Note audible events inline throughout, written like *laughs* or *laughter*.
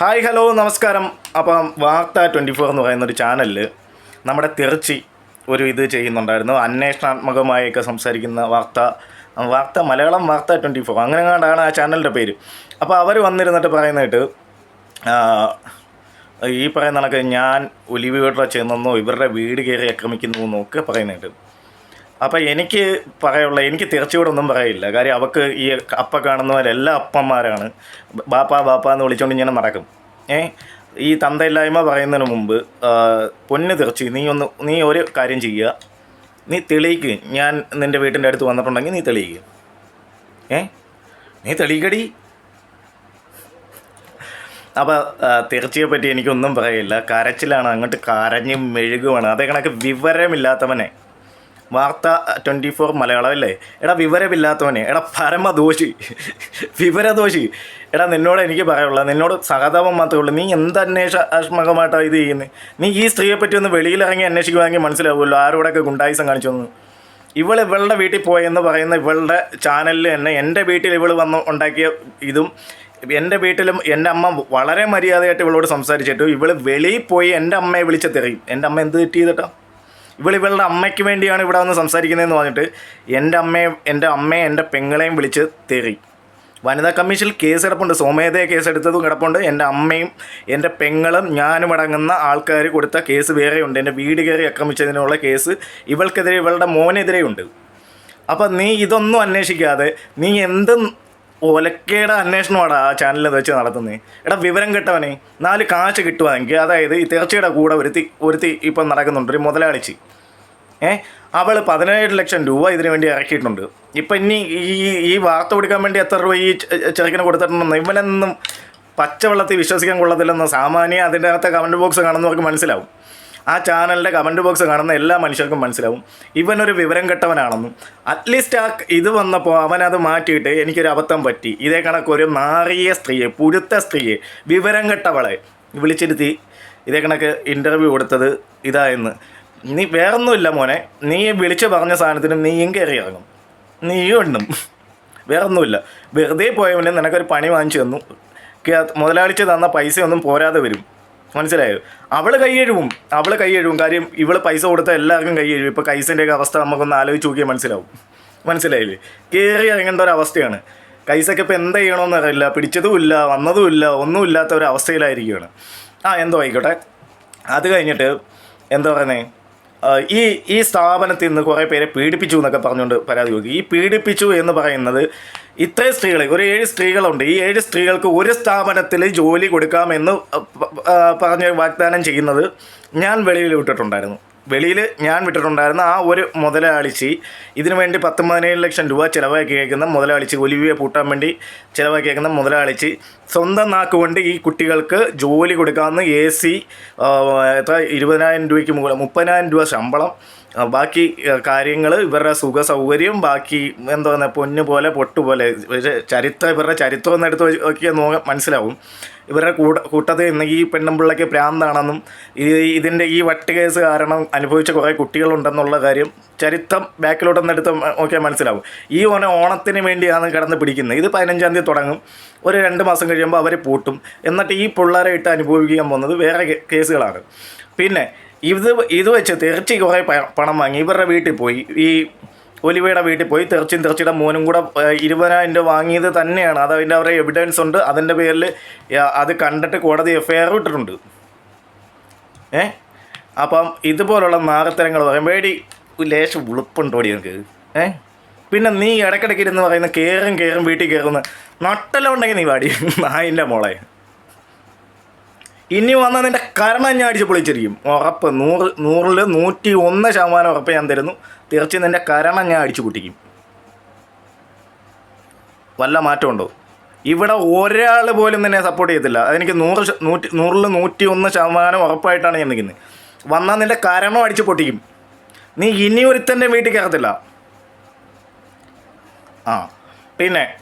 Hi hello നമസ്കാരം. അപ്പം വാർത്ത ട്വന്റി ഫോർ എന്ന് പറയുന്ന ഒരു ചാനലിൽ നമ്മുടെ തിരുച്ചി ഒരു ഇത് ചെയ്യുന്നുണ്ടായിരുന്നു. അന്വേഷണാത്മകമായൊക്കെ സംസാരിക്കുന്ന വാർത്ത വാർത്ത മലയാളം വാർത്ത ട്വന്റി ഫോർ അങ്ങനെ കണ്ടാണ് ആ ചാനലിന്റെ പേര്. അപ്പോൾ അവർ വന്നിരുന്നിട്ട് പറയുന്നതായിട്ട് ഈ പറയുന്ന കണക്ക് ഞാൻ ഒലിവിയോടെ ചെന്നെന്നോ ഇവരുടെ വീട് കയറി ആക്രമിക്കുന്നു എന്നൊക്കെ പറയുന്നതായിട്ട്. അപ്പം എനിക്ക് പറയാനുള്ള എനിക്ക് തിരച്ചുകൂടൊന്നും പറയില്ല. കാര്യം അവക്ക് ഈ അപ്പ കാണുന്നവരെല്ലാം അപ്പന്മാരാണ്. ബാപ്പ ബാപ്പ എന്ന് വിളിച്ചുകൊണ്ട് ഇങ്ങനെ നടക്കും. ഏ? ഈ തന്തയില്ലായ്മ പറയുന്നതിന് മുമ്പ് പൊന്ന് തിരച്ചു നീ ഒന്ന് നീ ഒരു കാര്യം ചെയ്യുക നീ തെളിയിക്ക്. ഞാൻ നിന്റെ വീട്ടിന്റെ അടുത്ത് വന്നിട്ടുണ്ടെങ്കിൽ നീ തെളിയിക്ക്. ഏ? നീ തെളിയിക്കടി. അപ്പോൾ തിരച്ചിയെ പറ്റി എനിക്കൊന്നും പറയില്ല. കരച്ചിലാണ് അങ്ങോട്ട് കരഞ്ഞ് മെഴുകുവാണ്. അതേ കണക്ക് വിവരമില്ലാത്തവനെ. വാർത്ത ട്വന്റി ഫോർ മലയാളം അല്ലേ എടാ വിവരമില്ലാത്തവനെ. എടാ പരമദോഷി. വിവരദോഷി. എടാ നിന്നോട് എനിക്ക് പറയാനുള്ളത് നിന്നോട് സഹതാപം മാത്രമേ ഉള്ളൂ. നീ എന്തന്വേഷണാത്മകമായിട്ടാണ് ഇത് ചെയ്യുന്നത് നീ ഈ സ്ത്രീയെ പറ്റി ഒന്ന് വെളിയിലിറങ്ങി അന്വേഷിക്കുവാണെങ്കിൽ മനസ്സിലാവുമല്ലോ ആരോടൊക്കെ ഗുണ്ടായുസം കാണിച്ചു എന്ന് ഇവൾ ഇവളുടെ വീട്ടിൽ പോയെന്ന് പറയുന്ന ഇവളുടെ ചാനലിൽ തന്നെ എന്റെ വീട്ടിൽ ഇവൾ വന്ന് ഉണ്ടാക്കിയ ഇതും എന്റെ വീട്ടിലും എന്റെ അമ്മ വളരെ മര്യാദയായിട്ട് ഇവളോട് സംസാരിച്ചിട്ട്. ഇവൾ വെളിയിൽ പോയി എന്റെ അമ്മയെ വിളിച്ച് തെറിയും എന്റെ അമ്മ എന്ത് തെറ്റ് ചെയ്തിട്ടാ? ഇവൾ ഇവളുടെ അമ്മയ്ക്ക് വേണ്ടിയാണ് ഇവിടെ വന്ന് സംസാരിക്കുന്നതെന്ന് പറഞ്ഞിട്ട് എന്റെ അമ്മയെ എന്റെ അമ്മയെ എന്റെ പെങ്ങളെയും വിളിച്ച് തെറി. വനിതാ കമ്മീഷനിൽ കേസ് കിടപ്പുണ്ട് കേസെടുത്തതും കേസ് എടുത്തതും കിടപ്പുണ്ട്. എന്റെ അമ്മയും എന്റെ പെങ്ങളും ഞാനും അടങ്ങുന്ന ആൾക്കാർ കൊടുത്ത കേസ് വേറെയുണ്ട്. എന്റെ വീട് കയറി ആക്രമിച്ചതിനുള്ള കേസ് ഇവൾക്കെതിരെ ഇവളുടെ മോനെതിരെയുണ്ട്. അപ്പം നീ ഇതൊന്നും അന്വേഷിക്കാതെ നീ എന്ത് ഒലക്കേടെ അന്വേഷണമാണ് ആ ചാനലിൽ വെച്ച് നടത്തുന്നത് എടാ വിവരം കിട്ടവനെ നാല് കാശ് കിട്ടുവാണെങ്കിൽ അതായത് ഈ തീർച്ചയുടെ കൂടെ ഒരുത്തി ഒരുത്തി ഇപ്പം നടക്കുന്നുണ്ട് ഒരു മുതലാളിച്ചി. ഏ അവൾ പതിനേഴ് ലക്ഷം രൂപ ഇതിനു വേണ്ടി ഇറക്കിയിട്ടുണ്ട്. ഇപ്പം ഇനി ഈ ഈ വാർത്ത കൊടുക്കാൻ വേണ്ടി എത്ര രൂപ ഈ ചെറുക്കിന് കൊടുത്തിട്ടുണ്ടെന്ന് ഇവനൊന്നും പച്ചവെള്ളത്തിൽ വിശ്വസിക്കാൻ കൊള്ളത്തില്ലെന്ന് സാമാന്യം അതിന്റെ അകത്തെ കമന്റ് ബോക്സ് കാണുന്നവർക്ക് മനസ്സിലാവും. ആ ചാനലിന്റെ കമന്റ് ബോക്സ് കാണുന്ന എല്ലാ മനുഷ്യർക്കും മനസ്സിലാവും. ഇവനൊരു വിവരം കെട്ടവനാണെന്നും അറ്റ്ലീസ്റ്റ് ആ ഇത് വന്നപ്പോൾ അവനത് മാറ്റിയിട്ട് എനിക്കൊരു അബദ്ധം പറ്റി. ഇതേ കണക്കൊരു നാറിയ സ്ത്രീയെ പുഴുത്ത സ്ത്രീയെ വിവരം കെട്ടവളെ വിളിച്ചിരുത്തി. ഇതേ കണക്ക് ഇന്റർവ്യൂ കൊടുത്തത് ഇതായെന്ന് നീ വേറൊന്നുമില്ല മോനെ. നീ വിളിച്ച് പറഞ്ഞ സാധനത്തിനും നീയും കയറി ഇറങ്ങും. നീയും എണ്ണും. വേറൊന്നുമില്ല. വെറുതെ പോയവന് നിനക്കൊരു പണി വാങ്ങിച്ചു തന്നു. മുതലാളിച്ച് തന്ന പൈസയൊന്നും പോരാതെ വരും. മനസ്സിലായോ? അവൾ കൈ എഴുവും. അവൾ കൈ എഴുവും. കാര്യം ഇവൾ പൈസ കൊടുത്ത എല്ലാവർക്കും കൈ എഴുവും ഇപ്പോൾ കൈസിന്റെയൊക്കെ അവസ്ഥ നമുക്കൊന്ന് ആലോചിച്ച് നോക്കിയാൽ മനസ്സിലാവും. മനസ്സിലായില്ലേ? കയറി ഇറങ്ങേണ്ട ഒരു അവസ്ഥയാണ്. കൈസൊക്കെ ഇപ്പോൾ എന്ത് ചെയ്യണമെന്ന് അറിയില്ല. പിടിച്ചതുമില്ല വന്നതുമില്ല ഒന്നുമില്ലാത്ത ഒരു അവസ്ഥയിലായിരിക്കുകയാണ്. ആ എന്തോ ആയിക്കോട്ടെ. അത് കഴിഞ്ഞിട്ട് എന്താ പറയുന്നത് ഈ ഈ സ്ഥാപനത്തിൽ നിന്ന് കുറേ പേരെ പീഡിപ്പിച്ചു എന്നൊക്കെ പറഞ്ഞുകൊണ്ട് പരാതി കൊടുക്കും. ഈ പീഡിപ്പിച്ചു എന്ന് പറയുന്നത് ഇത്രയും സ്ത്രീകളെ ഒരു ഏഴ് സ്ത്രീകളുണ്ട്. ഈ ഏഴ് സ്ത്രീകൾക്ക് ഒരു സ്ഥാപനത്തിൽ ജോലി കൊടുക്കാമെന്ന് പറഞ്ഞ് വാഗ്ദാനം ചെയ്യുന്നത് ഞാൻ വെളിയിൽ വിട്ടിട്ടുണ്ടായിരുന്നു വെളിയിൽ ഞാൻ വിട്ടിട്ടുണ്ടായിരുന്ന ആ ഒരു മുതലാളിച്ചി ഇതിനു വേണ്ടി പത്ത് പതിനേഴ് ലക്ഷം രൂപ ചിലവാക്കിയേക്കുന്ന മുതലാളിച്ചി ഒലിവിയെ പൂട്ടാൻ വേണ്ടി ചിലവാക്കിയേക്കുന്ന മുതലാളിച്ചി സ്വന്തം നാക്ക് കൊണ്ട് ഈ കുട്ടികൾക്ക് ജോലി കൊടുക്കാമെന്ന് എ സി ഇരുപതിനായിരം രൂപയ്ക്ക് മുകളിൽ മുപ്പതിനായിരം രൂപ ശമ്പളം ബാക്കി കാര്യങ്ങൾ ഇവരുടെ സുഖ സൗകര്യം ബാക്കി എന്താ പറയുക പൊന്നു പോലെ പൊട്ടു പോലെ ഒരു ചരിത്രം ഇവരുടെ ചരിത്രം ഒന്ന് എടുത്ത് നോക്കിയാൽ നോ മനസ്സിലാവും. ഇവരുടെ കൂട കൂട്ടത്തിൽ നിന്ന് ഈ പെണ്ണുമ്പിള്ളയ്ക്ക് പ്രാന്താണെന്നും ഈ ഇതിന്റെ ഈ വട്ട് കേസ് കാരണം അനുഭവിച്ച കുറേ കുട്ടികളുണ്ടെന്നുള്ള കാര്യം ചരിത്രം ബാക്കിലോട്ട് എടുത്ത് നോക്കിയാൽ മനസ്സിലാവും. ഈ ഓന ഓണത്തിന് വേണ്ടിയാണ് കിടന്ന് പിടിക്കുന്നത്. ഇത് പതിനഞ്ചാം തീയതി തുടങ്ങും. ഒരു രണ്ട് മാസം കഴിയുമ്പോൾ അവർ പൂട്ടും. എന്നിട്ട് ഈ പിള്ളേരെ ഇട്ട് അനുഭവിക്കാൻ പോകുന്നത് വേറെ കേസുകളാണ്. പിന്നെ ഇത് ഇത് വെച്ച് തെറിച്ച് കുറേ പണം വാങ്ങി. ഇവരുടെ വീട്ടിൽ പോയി. ഈ ഒലിവയുടെ വീട്ടിൽ പോയി തെറിച്ചും തെറിച്ചിയുടെ മോനും കൂടെ ഇരുപതിനായിരം രൂപ വാങ്ങിയത് തന്നെയാണ്. അത് അതിന്റെ അവരുടെ എവിഡൻസ് ഉണ്ട്. അതിന്റെ പേരിൽ അത് കണ്ടിട്ട് കോടതി എഫ് ഐ ആർ ഇട്ടിട്ടുണ്ട്. ഏ? അപ്പം ഇതുപോലുള്ള നാഗത്തരങ്ങൾ പറയുമ്പോഴേടി ലേശം ഉളുപ്പുണ്ടോടി എനിക്ക് ഏ? പിന്നെ നീ ഇടയ്ക്കിടയ്ക്ക് ഇരുന്ന് പറയുന്ന കയറും കയറും വീട്ടിൽ കയറുന്ന നട്ടലുണ്ടെങ്കിൽ നീ വാടി. *laughs* നായിന്റെ മോളെ. ഇനി വന്ന നിന്റെ കരണം ഞാൻ അടിച്ച് പൊളിച്ചിരിക്കും ഉറപ്പ്. നൂറ് നൂറിൽ നൂറ്റി ഒന്ന് ശതമാനം ഉറപ്പ് ഞാൻ തരുന്നു. തീർച്ച നിന്റെ കരണം ഞാൻ അടിച്ചു പൊട്ടിക്കും. വല്ല മാറ്റമുണ്ടോ? ഇവിടെ ഒരാൾ പോലും നിന്നെ സപ്പോർട്ട് ചെയ്യത്തില്ല. അതെനിക്ക് നൂറ് നൂറ്റി നൂറിൽ നൂറ്റി ഒന്ന് ശതമാനം ഉറപ്പായിട്ടാണ് ഞാൻ നിൽക്കുന്നത്. വന്നാൽ നിന്റെ കരണം അടിച്ച് പൊട്ടിക്കും. നീ ഇനി ഒരുത്തന്റെ വീട്ടിൽ കയറത്തില്ല. ആ. പിന്നെ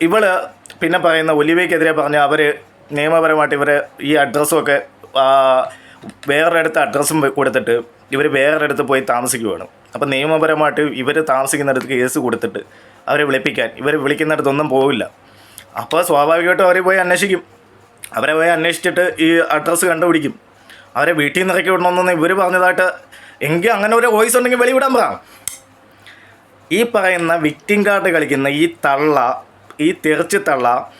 ഇവൾ പിന്നെ പറയുന്ന ഒലിവയ്ക്കെതിരെ പറഞ്ഞ അവർ നിയമപരമായിട്ട് ഇവർ ഈ അഡ്രസ്സും ഒക്കെ ആ, വേറൊരിടത്ത് അഡ്രസ്സും കൊടുത്തിട്ട് ഇവർ വേറൊരിടത്ത് പോയി താമസിക്കുവാണ്. അപ്പം നിയമപരമായിട്ട് ഇവർ താമസിക്കുന്നിടത്ത് കേസ് കൊടുത്തിട്ട് അവരെ വിളിപ്പിക്കാൻ ഇവർ വിളിക്കുന്നിടത്തൊന്നും പോവില്ല. അപ്പോൾ സ്വാഭാവികമായിട്ടും അവർ പോയി അന്വേഷിക്കും. അവരെ പോയി അന്വേഷിച്ചിട്ട് ഈ അഡ്രസ്സ് കണ്ടുപിടിക്കും. അവരെ വീട്ടിൽ നിന്ന് ഇറക്കി വിടണമെന്ന് ഇവർ പറഞ്ഞതായിട്ട് എങ്കിൽ അങ്ങനെ ഒരു വോയിസ് ഉണ്ടെങ്കിൽ വെളിവിടാൻ പറ. ഈ പറയുന്ന വിക്ടിം കാർഡ് കളിക്കുന്ന ഈ തള്ള ഈ തെറിച്ച് തള്ള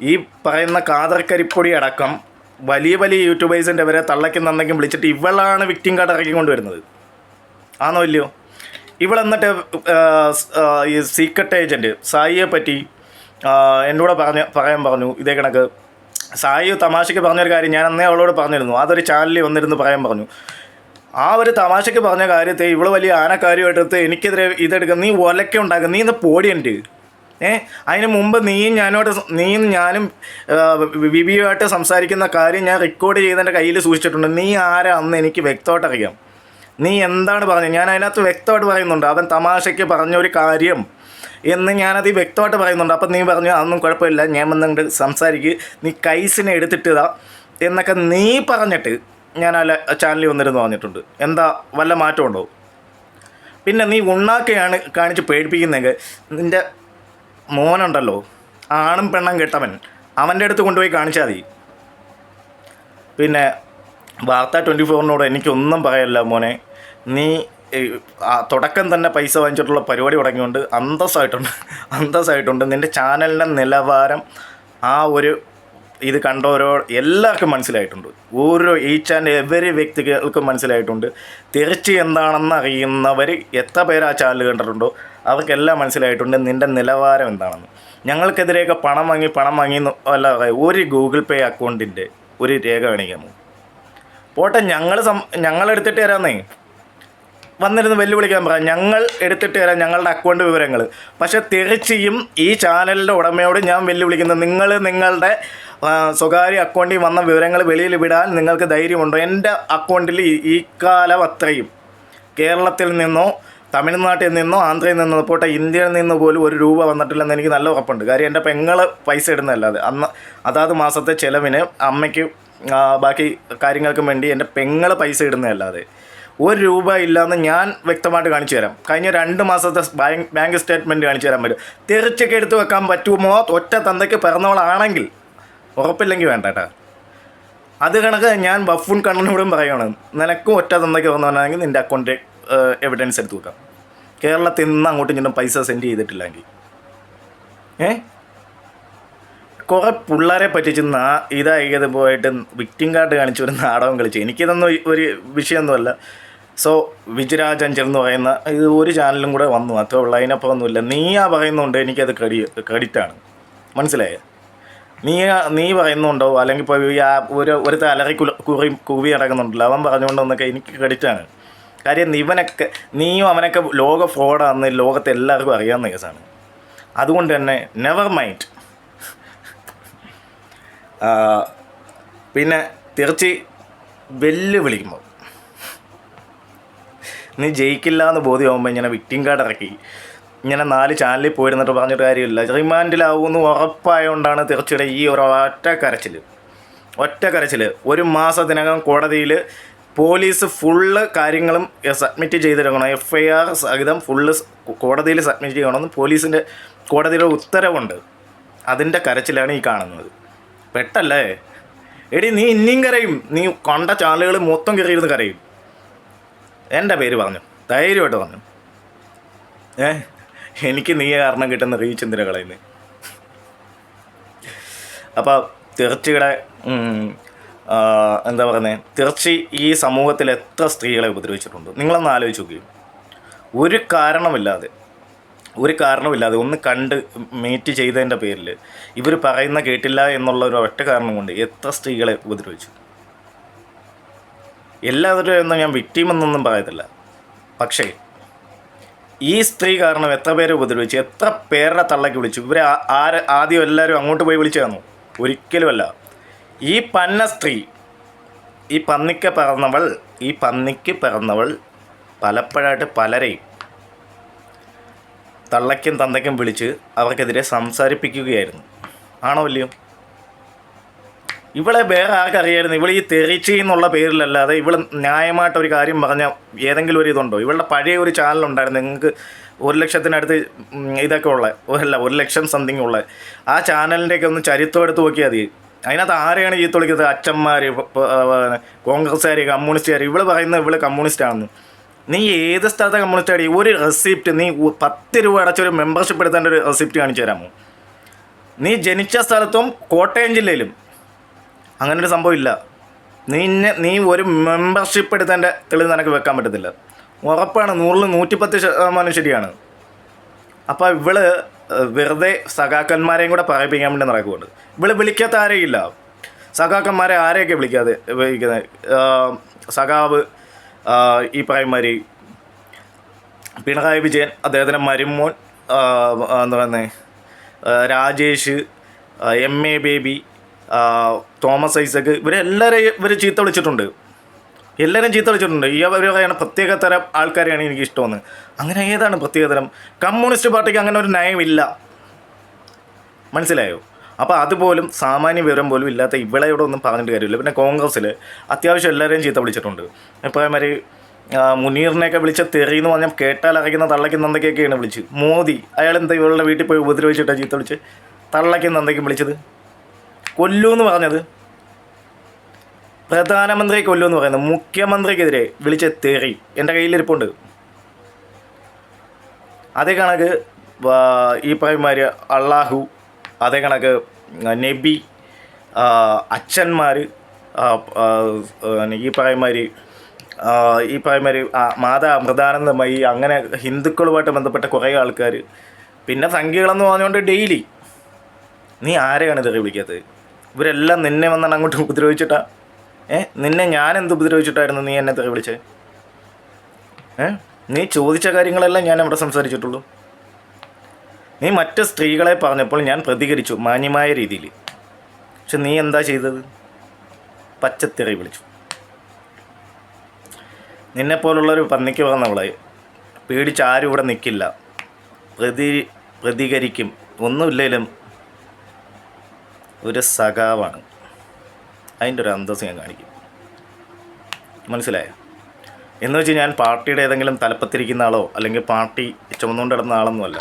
ഈ പറയുന്ന കാതർക്കരിപ്പൊടി അടക്കം വലിയ വലിയ യൂട്യൂബേഴ്സിന്റെ വരെ തള്ളയ്ക്കും നന്നയ്ക്കും വിളിച്ചിട്ട് ഇവളാണ് വിക്ടിം കാർഡ് ഇറക്കി കൊണ്ടുവരുന്നത്. ആണോ ഇല്ലയോ? ഇവളെന്നിട്ട് ഈ സീക്രട്ട് ഏജന്റ് സായിയെ പറ്റി എന്നോട് പറഞ്ഞ പറയാൻ പറഞ്ഞു ഇതേ കണക്ക്. സായി തമാശയ്ക്ക് പറഞ്ഞൊരു കാര്യം ഞാൻ അന്നേ അവളോട് പറഞ്ഞിരുന്നു. അതൊരു ചാനലിൽ വന്നിരുന്ന് പറയാൻ പറഞ്ഞു. ആ ഒരു തമാശയ്ക്ക് പറഞ്ഞ കാര്യത്തെ ഇവൾ വലിയ ആനക്കാര്യമായിട്ടെടുത്ത് എനിക്കെതിരെ ഇതെടുക്കുക നീ ഒലക്ക ഉണ്ടാക്കുക നീ ഇന്ന് പോടിയുണ്ട് ഏ? അതിന് മുമ്പ് നീയും ഞാനോട് നീയും ഞാനും വിവിയുമായിട്ട് സംസാരിക്കുന്ന കാര്യം ഞാൻ റെക്കോർഡ് ചെയ്തെന്റെ കയ്യിൽ സൂക്ഷിച്ചിട്ടുണ്ട്. നീ ആരാ അന്ന് എനിക്ക് വ്യക്തമായിട്ട് അറിയാം നീ എന്താണ് പറഞ്ഞത്? ഞാൻ അതിനകത്ത് വ്യക്തമായിട്ട് പറയുന്നുണ്ട്. അവൻ തമാശയ്ക്ക് പറഞ്ഞൊരു കാര്യം എന്ന് ഞാനത് വ്യക്തമായിട്ട് പറയുന്നുണ്ട്. അപ്പം നീ പറഞ്ഞു അതൊന്നും കുഴപ്പമില്ല. ഞാൻ വന്നിട്ട് സംസാരിക്ക്. നീ കൈസിനെ എടുത്തിട്ടതാ എന്നൊക്കെ നീ പറഞ്ഞിട്ട് ഞാൻ അല്ല ചാനലിൽ വന്നിരുന്നു പറഞ്ഞിട്ടുണ്ട്. എന്താ വല്ല മാറ്റമുണ്ടോ? പിന്നെ നീ ഉണ്ണാക്കയാണ് കാണിച്ച് പേടിപ്പിക്കുന്നെങ്കിൽ നിന്റെ മോനുണ്ടല്ലോ. ആണും പെണ്ണും കെട്ടവൻ. അവന്റെ അടുത്ത് കൊണ്ടുപോയി കാണിച്ചാൽ മതി. പിന്നെ വാർത്ത ട്വന്റി ഫോറിനോട് എനിക്കൊന്നും പറയല്ല മോനെ. നീ തുടക്കം തന്നെ പൈസ വാങ്ങിച്ചിട്ടുള്ള പരിപാടി തുടങ്ങിയോണ്ട് അന്തസ്സായിട്ടുണ്ട്. അന്തസ്സായിട്ടുണ്ട്. നിന്റെ ചാനലിന്റെ നിലവാരം ആ ഒരു ഇത് കണ്ടോരോ എല്ലാവർക്കും മനസ്സിലായിട്ടുണ്ട്. ഓരോ ഈച്ച് ആൻഡ് എവരി വ്യക്തികൾക്കും മനസ്സിലായിട്ടുണ്ട്. തിരിച്ച് എന്താണെന്ന് അറിയുന്നവർ എത്ര പേര് ആ ചാനൽ കണ്ടിട്ടുണ്ടോ? അവർക്കെല്ലാം മനസ്സിലായിട്ടുണ്ട് നിന്റെ നിലവാരം എന്താണെന്ന്. ഞങ്ങൾക്കെതിരെയൊക്കെ പണം വാങ്ങി പണം വാങ്ങി അല്ല ഒരു ഗൂഗിൾ പേ അക്കൗണ്ടിന്റെ ഒരു രേഖ കാണിക്കാമോ പോട്ടെ ഞങ്ങൾ സം ഞങ്ങൾ എടുത്തിട്ട് തരാന്നേ. വന്നിരുന്ന് വെല്ലുവിളിക്കാൻ പറയാം ഞങ്ങൾ എടുത്തിട്ട് തരാം ഞങ്ങളുടെ അക്കൗണ്ട് വിവരങ്ങൾ പക്ഷേ തിരിച്ചിയും ഈ ചാനലിന്റെ ഉടമയോട് ഞാൻ വെല്ലുവിളിക്കുന്നത് നിങ്ങൾ നിങ്ങളുടെ സ്വകാര്യ അക്കൗണ്ടിൽ വന്ന വിവരങ്ങൾ വെളിയിൽ വിടാൻ നിങ്ങൾക്ക് ധൈര്യമുണ്ടോ? എന്റെ അക്കൗണ്ടിൽ ഈ- കാലം അത്രയും. കേരളത്തിൽ നിന്നോ തമിഴ്നാട്ടിൽ നിന്നോ ആന്ധ്രയിൽ നിന്നോ പോട്ടെ ഇന്ത്യയിൽ നിന്ന് പോലും ഒരു രൂപ വന്നിട്ടില്ലെന്ന് എനിക്ക് നല്ല ഉറപ്പുണ്ട്. കാര്യം എന്റെ പെങ്ങൾ പൈസ ഇടുന്നതല്ലാതെ. അന്ന് അതാത് മാസത്തെ ചിലവിന് അമ്മയ്ക്ക് ബാക്കി കാര്യങ്ങൾക്കും വേണ്ടി എന്റെ പെങ്ങൾ പൈസ ഇടുന്നതല്ലാതെ. ഒരു രൂപ ഇല്ലാന്ന് ഞാൻ വ്യക്തമായിട്ട് കാണിച്ചു തരാം. കഴിഞ്ഞ രണ്ട് മാസത്തെ ബാങ്ക് ബാങ്ക് സ്റ്റേറ്റ്മെന്റ് കാണിച്ചു തരാൻ പറ്റും. തിരിച്ചൊക്കെ എടുത്ത് വെക്കാൻ പറ്റുമോ? ഒറ്റ തന്തയ്ക്ക് പിറന്നവളാണെങ്കിൽ. ഉറപ്പില്ലെങ്കിൽ വേണ്ട കേട്ടോ. അത് കണക്ക് ഞാൻ ബഫൂൺ കണ്ണനോടും പറയുകയാണ് നിനക്കും ഒറ്റ തന്നൊക്കെ പിറന്നവനാണെങ്കിൽ നിന്റെ അക്കൗണ്ട് എവിഡൻസ് എടുത്ത് വെക്കാം. കേരളത്തിൽ നിന്ന് അങ്ങോട്ടും ഇങ്ങോട്ടും പൈസ സെൻഡ് ചെയ്തിട്ടില്ലെങ്കിൽ. ഏ? കുറേ പിള്ളേരെ പറ്റിച്ച് നാ ഇതായത് പോയിട്ട് വിക്ടിം കാർഡ് കാണിച്ച് ഒരു നാടകം കളിച്ചു. എനിക്കിതൊന്നും ഒരു വിഷയമൊന്നുമല്ല. സോ വിജയരാജ് അഞ്ചൽ എന്ന് പറയുന്ന ഇത് ഒരു ചാനലും കൂടെ വന്നു. അത്രേ ഉള്ളൂ. ഒന്നുമില്ല ആ പറയുന്നുണ്ട് എനിക്കത് ക്രെഡി ക്രെഡിറ്റാണ് മനസ്സിലായോ? നീ നീ പറയുന്നുണ്ടോ? അല്ലെങ്കിൽ ഇപ്പോൾ ഈ ആ ഒരു ഒരു തലറി കുറി കുവി നടക്കുന്നുണ്ടല്ലോ. അവൻ പറഞ്ഞുകൊണ്ടെന്നൊക്കെ എനിക്ക് ക്രെഡിറ്റാണ് കാര്യം ഇവനൊക്കെ നീയും അവനൊക്കെ ലോക ഫ്രോഡാന്ന് ലോകത്തെ എല്ലാവർക്കും അറിയാവുന്ന കേസാണ്. അതുകൊണ്ട് തന്നെ നെവർ മൈൻഡ് പിന്നെ തിരിച്ച് വെല്ലുവിളിക്കുമ്പോൾ നീ ജയിക്കില്ല എന്ന് ബോധ്യമാകുമ്പോൾ ഇങ്ങനെ വിക്ടിം കാർഡ് ഇറക്കി. ഇങ്ങനെ നാല് ചാനലിൽ പോയിരുന്നിട്ട് പറഞ്ഞിട്ട് കാര്യമില്ല. റിമാൻഡിലാവുമെന്ന് ഉറപ്പായതുകൊണ്ടാണ് തീർച്ചയായിട്ടും ഈ ഒരു ഒറ്റ കരച്ചിൽ ഒറ്റ കരച്ചിൽ ഒരു മാസത്തിനകം കോടതിയിൽ പോലീസ് ഫുള്ള് കാര്യങ്ങളും സബ്മിറ്റ് ചെയ്തിരിക്കണം. എഫ് ഐ ആർ സഹിതം ഫുള്ള് കോടതിയിൽ സബ്മിറ്റ് ചെയ്യണമെന്ന് പോലീസിന്റെ കോടതിയുടെ ഉത്തരവുണ്ട്. അതിന്റെ കരച്ചിലാണ് ഈ കാണുന്നത്. പെട്ടല്ലേ? എടി നീ ഇനിയും കരയും. നീ കണ്ട ചാനലുകൾ മൊത്തം കയറിയിരുന്ന് കരയും. എന്റെ പേര് പറഞ്ഞു. ധൈര്യമായിട്ട് പറഞ്ഞു. ഏ? എനിക്ക് നീ കാരണം കിട്ടുന്ന റീച്ച് കളയുന്നത് അപ്പോൾ തിർച്ചയുടെ എന്താ പറയുന്നത് തിർച്ചി ഈ സമൂഹത്തിൽ എത്ര സ്ത്രീകളെ ഉപദ്രവിച്ചിട്ടുണ്ട്? നിങ്ങളൊന്ന് ആലോചിച്ച് നോക്കി. ഒരു കാരണമില്ലാതെ ഒരു കാരണമില്ലാതെ ഒന്ന് കണ്ട് മീറ്റ് ചെയ്തതിന്റെ പേരിൽ ഇവർ പറയുന്ന കേട്ടില്ല എന്നുള്ള ഒരു ഒറ്റ കാരണം കൊണ്ട് എത്ര സ്ത്രീകളെ ഉപദ്രവിച്ചു? എല്ലാവരും ഒന്നും ഞാൻ വിറ്റീമെന്നൊന്നും പറയത്തില്ല. പക്ഷേ ഈ സ്ത്രീ കാരണം എത്ര പേരെ ഉപദ്രവിച്ചു? എത്ര പേരുടെ തള്ളക്ക് വിളിച്ചു? ഇവരെ ആര് ആദ്യം എല്ലാവരും അങ്ങോട്ട് പോയി വിളിച്ചു തന്നു. ഒരിക്കലുമല്ല. ഈ പന്ന സ്ത്രീ ഈ പന്നിക്ക് പിറന്നവൾ ഈ പന്നിക്ക് പിറന്നവൾ പലപ്പോഴായിട്ട് പലരെയും തള്ളയ്ക്കും തന്തയ്ക്കും വിളിച്ച് അവർക്കെതിരെ സംസാരിപ്പിക്കുകയായിരുന്നു. ആണോ ഇല്ലയോ? ഇവളെ വേറെ ആർക്കറിയായിരുന്നു? ഇവൾ ഈ തെറിച്ചി എന്നുള്ള പേരിലല്ലാതെ ഇവൾ ന്യായമായിട്ട് ഒരു കാര്യം പറഞ്ഞ ഏതെങ്കിലും ഒരു ഇതുണ്ടോ? ഇവളുടെ പഴയ ഒരു ചാനലുണ്ടായിരുന്നു നിങ്ങൾക്ക് ഒരു ലക്ഷത്തിനടുത്ത് ഇതൊക്കെ ഉള്ള അല്ല ഒരു ലക്ഷം സംതിങ് ഉള്ള. ആ ചാനലിന്റെയൊക്കെ ഒന്ന് ചരിത്രം എടുത്ത് നോക്കിയാൽ മതി. അതിനകത്ത് ആരെയാണ് ചീത്ത വിളിക്കുന്നത് അച്ഛന്മാർ കോൺഗ്രസ്സുകാർ കമ്മ്യൂണിസ്റ്റുകാർ ഇവൾ പറയുന്നത് ഇവൾ കമ്മ്യൂണിസ്റ്റാണെന്ന്. നീ ഏത് സ്ഥലത്തെ കമ്മ്യൂണിസ്റ്റ് ഒരു റെസിപ്റ്റ് നീ പത്ത് രൂപ അടച്ചൊരു മെമ്പർഷിപ്പ് എടുത്തേണ്ട ഒരു റെസിപ്റ്റ് കാണിച്ചു തരാമോ? നീ ജനിച്ച സ്ഥലത്തും കോട്ടയം ജില്ലയിലും അങ്ങനെ ഒരു സംഭവം ഇല്ല നിന്നെ നീ ഒരു മെമ്പർഷിപ്പ് എടുത്തതിന്റെ തെളിവ് നിനക്ക് വെക്കാൻ പറ്റത്തില്ല. ഉറപ്പാണ് നൂറിൽ നൂറ്റിപ്പത്ത് ശതമാനം ശരിയാണ്. അപ്പോൾ ഇവൾ വെറുതെ സഖാക്കന്മാരെയും കൂടെ പറയിപ്പിക്കാൻ വേണ്ടി നടക്കുന്നുണ്ട്. ഇവൾ വിളിക്കാത്ത ആരെയില്ല. സഖാക്കന്മാരെ ആരെയൊക്കെ വിളിക്കാതെ വിളിക്കുന്നത് സഖാവ് ഈ പറയുമാതിരി പിണറായി വിജയൻ അദ്ദേഹത്തിന്റെ മരുമോൻ എന്താ പറയുന്നത് രാജേഷ് എം എ ബേബി തോമസ് ഐസക് ഇവരെല്ലാവരെയും ഇവർ ചീത്ത വിളിച്ചിട്ടുണ്ട്. എല്ലാവരും ചീത്ത വിളിച്ചിട്ടുണ്ട്. ഈ പറയുന്ന പ്രത്യേക തരം ആൾക്കാരെയാണ് എനിക്ക് ഇഷ്ടമെന്ന് അങ്ങനെ ഏതാണ് പ്രത്യേക തരം? കമ്മ്യൂണിസ്റ്റ് പാർട്ടിക്ക് അങ്ങനെ ഒരു നയമില്ല. മനസ്സിലായോ? അപ്പോൾ അതുപോലും സാമാന്യ വിവരം പോലും ഇല്ലാത്ത ഇവളെ ഇവിടെ ഒന്നും പറഞ്ഞിട്ട് കാര്യമില്ല. പിന്നെ കോൺഗ്രസ്സിൽ അത്യാവശ്യം എല്ലാവരെയും ചീത്ത വിളിച്ചിട്ടുണ്ട്. ഇപ്പോൾ മാതിരി മുനീറിനെയൊക്കെ വിളിച്ച തെറിയെന്ന് പറഞ്ഞാൽ കേട്ടാൽ അറിയുന്ന തള്ളയ്ക്ക് നന്ദക്കൊക്കെയാണ് വിളിച്ച്. മോദി അയാൾ എന്താ ഇവളുടെ വീട്ടിൽ പോയി ഉപദ്രവിച്ചിട്ടാണ് ചീത്ത വിളിച്ച്? തള്ളയ്ക്കും നന്ദയ്ക്കും വിളിച്ചത്? കൊല്ലൂ എന്ന് പറഞ്ഞത്. പ്രധാനമന്ത്രി കൊല്ലു എന്ന് പറയുന്നത്. മുഖ്യമന്ത്രിക്കെതിരെ വിളിച്ച തെറി. എന്റെ കയ്യിലിരിപ്പുണ്ട്. അതേ കണക്ക് ഈ പറയുമാർ അള്ളാഹു അതേ കണക്ക് നബി അച്ഛന്മാർ ഈ പറയുമാർ ഈ പറയുമാർ മാതാ അമൃതാനന്ദമയി അങ്ങനെ ഹിന്ദുക്കളുമായിട്ട് ബന്ധപ്പെട്ട കുറേ ആൾക്കാർ പിന്നെ സംഖ്യകളെന്ന് പറഞ്ഞുകൊണ്ട് ഡെയിലി. നീ ആരെയാണ് തെറി വിളിക്കാത്തത്? ഇവരെല്ലാം നിന്നെ വന്നാണ് അങ്ങോട്ട് ഉപദ്രവിച്ചിട്ടാ. ഏ നിന്നെ ഞാൻ എന്ത് ഉപദ്രവിച്ചിട്ടായിരുന്നു നീ എന്നെ തെറി വിളിച്ചേ? ഏ നീ ചോദിച്ച കാര്യങ്ങളെല്ലാം ഞാൻ അവിടെ സംസാരിച്ചിട്ടുള്ളൂ. നീ മറ്റ് സ്ത്രീകളെ പറഞ്ഞപ്പോൾ ഞാൻ പ്രതികരിച്ചു മാന്യമായ രീതിയിൽ. പക്ഷെ നീ എന്താ ചെയ്തത്? പച്ചത്തെറി വിളിച്ചു. നിന്നെപ്പോലുള്ളൊരു പന്നിക്ക് പറഞ്ഞവളെ പേടിച്ച് ആരും ഇവിടെ നിൽക്കില്ല പ്രതി പ്രതികരിക്കും. ഒന്നുമില്ലേലും ഒരു സഖാവാണ്. അതിന്റെ ഒരു അന്തസ് ഞാൻ കാണിക്കും. മനസ്സിലായോ? എന്ന് വെച്ച് ഞാൻ പാർട്ടിയുടെ ഏതെങ്കിലും തലപ്പത്തിരിക്കുന്ന ആളോ അല്ലെങ്കിൽ പാർട്ടി ചുമന്നുകൊണ്ട് കിടന്ന ആളൊന്നുമല്ല.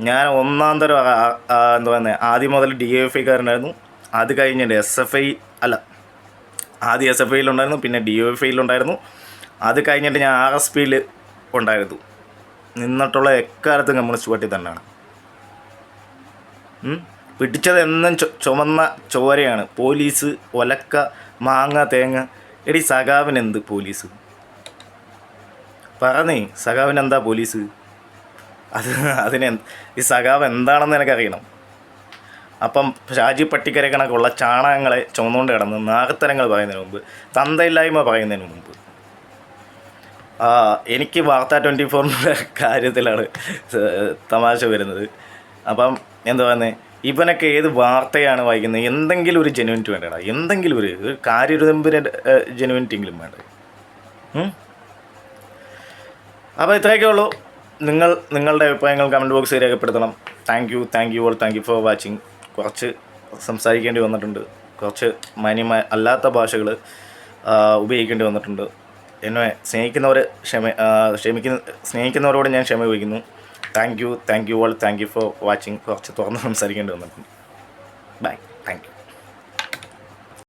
ഞാൻ ഒന്നാം തരം എന്താ പറയുന്നത് ആദ്യം മുതൽ ഡി എഫ് ഐക്കാരനായിരുന്നു അത് കഴിഞ്ഞിട്ട് എസ് എഫ് ഐ അല്ല ആദ്യം എസ് എഫ് ഐയിലുണ്ടായിരുന്നു പിന്നെ ഡി എഫ് ഐയിലുണ്ടായിരുന്നു അത് കഴിഞ്ഞിട്ട് ഞാൻ ആർ എസ് പിയിൽ ഉണ്ടായിരുന്നു. നിന്നിട്ടുള്ള എക്കാലത്തും കമ്മ്യൂണിസ്റ്റ് പാർട്ടി തന്നെയാണ്. ഉം? പിടിച്ചത് എന്നും ചുമന്ന ചോരയാണ്. പോലീസ് ഒലക്ക മാങ്ങ തേങ്ങ. എടി സഖാവിനെന്ത് പോലീസ്? പറഞ്ഞേ സഖാവിനെന്താ പോലീസ്? അത് അതിന് ഈ സഖാവ് എന്താണെന്ന് എനിക്കറിയണം. അപ്പം ഷാജി പട്ടിക്കര കണക്കുള്ള ചാണകങ്ങളെ ചുമന്നുകൊണ്ട് കിടന്ന് നാഗത്തരങ്ങൾ പറയുന്നതിന് മുമ്പ് തന്തയില്ലായ്മ പറയുന്നതിന് മുമ്പ്. എനിക്ക് വാർത്ത ട്വന്റി ഫോറിന്റെ കാര്യത്തിലാണ് തമാശ വരുന്നത്. അപ്പം എന്താ പറയുന്നത് ഇവനൊക്കെ ഏത് വാർത്തയാണ് വായിക്കുന്നത്? എന്തെങ്കിലും ഒരു ജെനുവിനിറ്റി വേണ്ടടാ. എന്തെങ്കിലും ഒരു കാര്യരുതമ്പിന് ജെനുവിനിറ്റിയെങ്കിലും വേണ്ട? അപ്പോൾ ഇത്രയൊക്കെ ഉള്ളൂ. നിങ്ങൾ നിങ്ങളുടെ അഭിപ്രായങ്ങൾ കമന്റ് ബോക്സിൽ രേഖപ്പെടുത്തണം. Thank you thank you all thank you for watching കുറച്ച് സംസാരിക്കേണ്ടി വന്നിട്ടുണ്ട്. കുറച്ച് മാന്യമായ അല്ലാത്ത ഭാഷകൾ ഉപയോഗിക്കേണ്ടി വന്നിട്ടുണ്ട്. എന്നെ സ്നേഹിക്കുന്നവർ ക്ഷമ ക്ഷമിക്കുന്ന സ്നേഹിക്കുന്നവരോട് ഞാൻ ക്ഷമ ചോദിക്കുന്നു. Thank you thank you all thank you for watching കുറച്ച് തുറന്ന് സംസാരിക്കേണ്ടി വന്നിട്ടുണ്ട് ബൈ.